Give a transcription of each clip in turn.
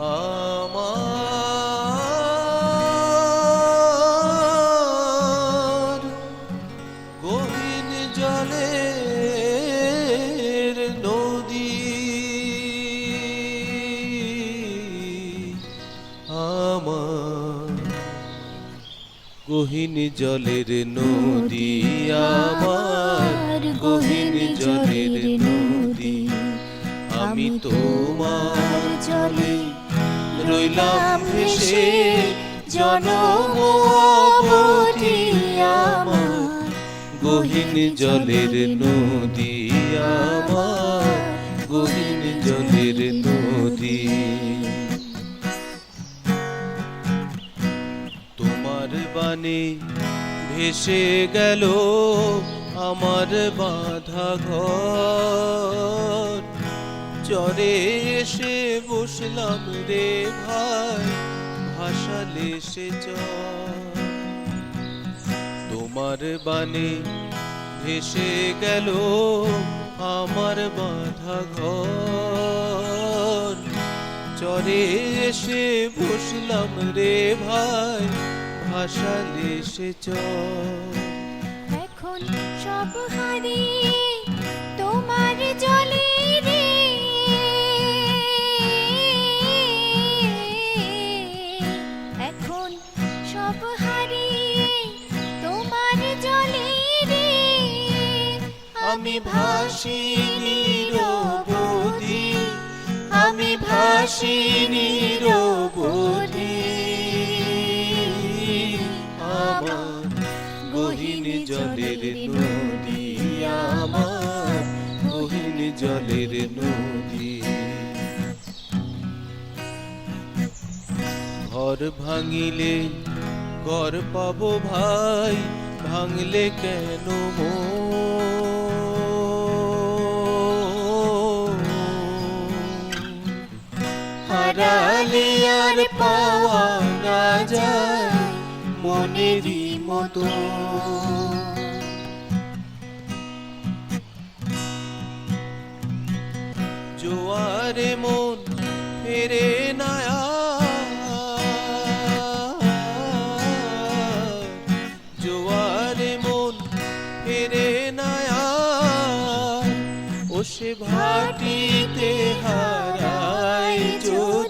আমার গহীন জলে নদী। আমার গহীন জলের নদী আমার গহীন জলের নদী। আমি তোমার জলে রইলাম ভেসে জনম আমার। গহীন জলের নদী আমার। গহীন জলের নদী। তোমার বাণী ভেসে গেল আমার বাঁধা ঘর। চরে এসে বসলাম রে ভাই, ভাসালে সে তোমার বাণী ভেসে গেল আমার বাঁধা ঘর। চরে এসে বসলাম রে ভাই, ভাসালে সে এখন সব হারিয়ে আমি ভাসি নিরবধি আমি ভাসি নিরবধি আমার গহীন জলের নদী, আমার গহীন জলের নদী ঘর ভাঙিলে, ঘর পাবো ভাই, ভাঙলে কেন মন? হারালে আর পাওয়া না যায় মনেরই মতো। জোয়ারে মন ফেরে না জোয়ারে মন ফেরে না ও সে ভাটিতে হারাই যদি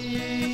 see.